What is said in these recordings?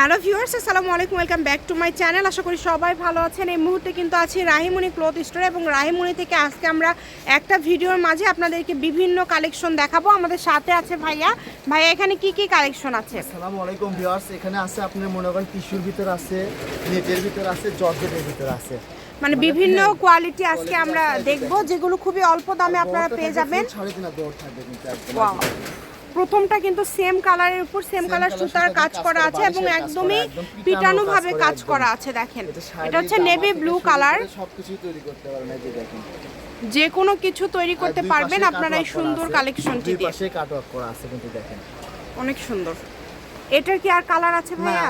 Hello viewers আসসালামু আলাইকুম welcome back to my channel. আশা করি সবাই ভালো আছেন। এই মুহূর্তে কিন্তু আছি রাহিমণি ক্লথ স্টোর এবং রাহিমণি থেকে আজকে আমরা একটা ভিডিওর মাঝে আপনাদেরকে বিভিন্ন কালেকশন দেখাবো। আমাদের সাথে আছে ভাইয়া। ভাইয়া এখানে কি কি কালেকশন আছে? আসসালামু আলাইকুম ভিউয়ার্স এখানে আছে আপনার মনে করেন টিস্যুর ভিতর আছে নেটের ভিতর আছে জর্জেটের ভিতর আছে। মানে বিভিন্ন কোয়ালিটি আজকে আমরা দেখব যেগুলো খুবই অল্প দামে আপনারা পেয়ে যাবেন। সাড়ে তিন হাত থাকবে কিন্তু. প্রথমটা কিন্তু সেম কালারের উপর সেম কালার সুতার কাজ করা আছে এবং একদমই পিটানো ভাবে কাজ করা আছে দেখেন। এটা হচ্ছে নেভি ব্লু কালার সবকিছু তৈরি করতে এই যে দেখেন। যে কোনো কিছু তৈরি করতে পারবেন আপনারা এই সুন্দর কালেকশনটি দিয়ে পাশে কাটওয়ার্ক করা আছে কিন্তু দেখেন। অনেক সুন্দর। এটার কি আর কালার আছে ভাইয়া?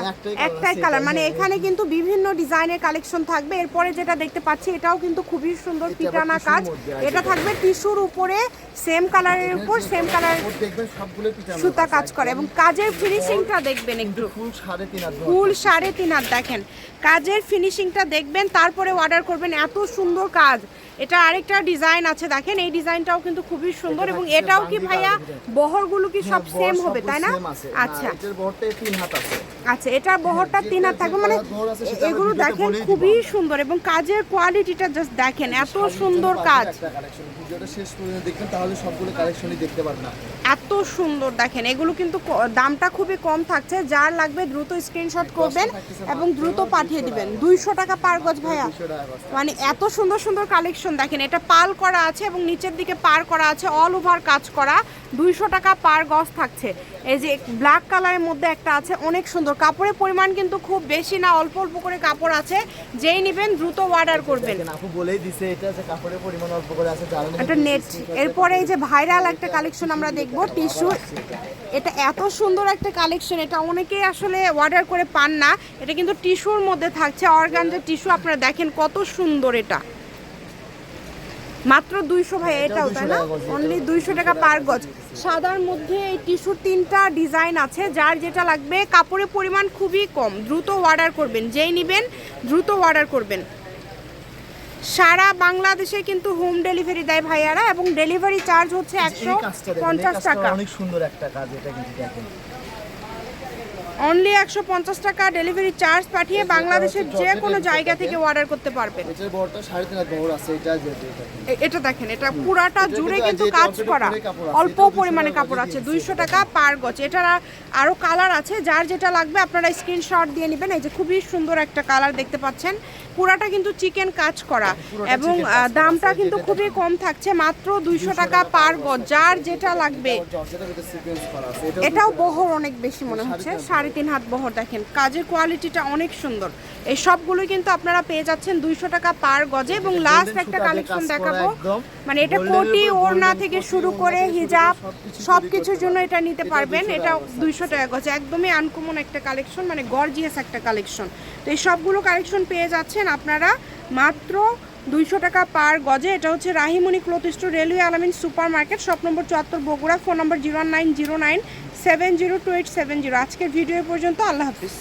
একটাই কালার মানে এখানে কিন্তু বিভিন্ন ডিজাইনের কালেকশন থাকবে। এরপরে যেটা দেখতে পাচ্ছি এটাও কিন্তু খুবই সুন্দর পিটানা কাজ। এটা থাকবে টিস্যুর উপরে সেম কালারের উপর সেম কালার দেখবেন সবগুলো পিটানো সুতা কাজ করে। এবং কাজের ফিনিশিংটা দেখবেন একটু। ফুল সাড়ে তিন। সাড়ে হাত দেখেন। কাজের ফিনিশিংটা দেখবেন তারপরে অর্ডার করবেন। এত সুন্দর কাজ। এটা আরেকটা ডিজাইন আছে দেখেন এই ডিজাইনটাও কিন্তু খুবই সুন্দর এবং এটাও কি ভাইয়া। বহরগুলো কি সব হ্যাঁ, সেম হবে তাই না? আচ্ছা। এটার হাত আছে। আচ্ছা এটা বহরটা তিন হাত থাকবে মানে এগুলো দেখেন খুবই সুন্দর এবং কাজের কোয়ালিটিটা জাস্ট দেখেন এত সুন্দর কাজ। শেষ পর্যন্ত দেখবেন তাহলে সবগুলো কালেকশনই দেখতে পারবেন। এত সুন্দর দেখেন এগুলো কিন্তু দামটা খুবই কম থাকছে। যার লাগবে দ্রুত স্ক্রিনশট করবেন এবং দ্রুত পাঠিয়ে দিবেন। দুইশো টাকা পার গজ ভাইয়া। 200 টাকা বস্তা। মানে এত সুন্দর সুন্দর কালেকশন দেখেন এটা পাল করা আছে এবং নিচের দিকে পার করা আছে অল ওভার কাজ করা। দুইশো টাকা পার গজ থাকছে। এই যে ব্ল্যাক কালারের মধ্যে একটা আছে অনেক সুন্দর। কাপড়ের পরিমাণ কিন্তু খুব বেশি না অল্প অল্প করে কাপড় আছে। যেই নেবেন দ্রুত অর্ডার করবেন। আপু বলেই দিছে এটা যে কাপড়ের পরিমাণ অল্প করে আছে যারা একটা নেট এরপরে এই যে ভাইরাল একটা কালেকশন আমরা দেখব টিস্যু এটা। এত সুন্দর একটা কালেকশন এটা অনেকেই আসলে অর্ডার করে পান না। এটা কিন্তু টিস্যুর মধ্যে থাকছে অর্গানজের টিস্যু আপনারা দেখেন কত সুন্দর এটা। মাত্র দুইশো ভাই এটাও তাই না? 200 টাকা গজ, এটা অনলি দুইশো টাকা পার গজ। সাদার মধ্যে এই টিস্যুর তিনটা ডিজাইন আছে যার যেটা লাগবে কাপড়ের পরিমাণ খুবই কম। দ্রুত অর্ডার করবেন যেই নেবেন দ্রুত অর্ডার করবেন। সারা বাংলাদেশে কিন্তু হোম ডেলিভারি দেয় ভাইয়ারা এবং ডেলিভারি চার্জ হচ্ছে একশো পঞ্চাশ টাকা। অনেক সুন্দর একটা কাজ এটা কিন্তু দেখেন। অনলি একশো পঞ্চাশ টাকা ডেলিভারি চার্জ পাঠিয়ে বাংলাদেশের যে কোনো জায়গা থেকে অর্ডার করতে পারবেন। সাড়ে এটা দেখেন। এটা পুরাটা জুড়ে কিন্তু কাজ করা। অল্প পরিমাণে কাপড় আছে দুইশো টাকা পার গজ। এটার আরও কালার আছে যার যেটা লাগবে আপনারা স্ক্রিনশট দিয়ে নেবেন। এই যে খুবই সুন্দর একটা কালার দেখতে পাচ্ছেন। পুরাটা কিন্তু চিকেন কাজ করা। এবং কাজ করা দামটা কিন্তু খুবই কম থাকছে মাত্র দুইশো টাকা পার গজ। যার যেটা লাগবে। এটাও এটাও 200 টাকা। বহর অনেক বেশি মনে হচ্ছে হাত সাড়ে তিন হাত বহর দেখেন। কাজের কোয়ালিটিটা অনেক সুন্দর। এই সবগুলোই কিন্তু আপনারা পেয়ে যাচ্ছেন দুইশো টাকা পার গজে এবং লাস্ট একটা কালেকশন দেখাবো। মানে এটা কোটি ওড়না থেকে শুরু করে হিজাব সব কিছুর জন্য এটা নিতে পারবেন। এটা দুইশো টাকা গজ। একদমই আনকমন একটা কালেকশন মানে গর্জিয়াস একটা কালেকশন তো এই সবগুলো কালেকশন পেয়ে যাচ্ছেন আপনারা মাত্র দুইশো টাকা পার গজে। এটা হচ্ছে Rahimoni cloth store railway Alamin super market shop number চুয়াত্তর Bogura, phone number zero nine zero nine seven zero two eight seven zero. আজকের ভিডিও পর্যন্ত, আল্লাহ হাফিজ।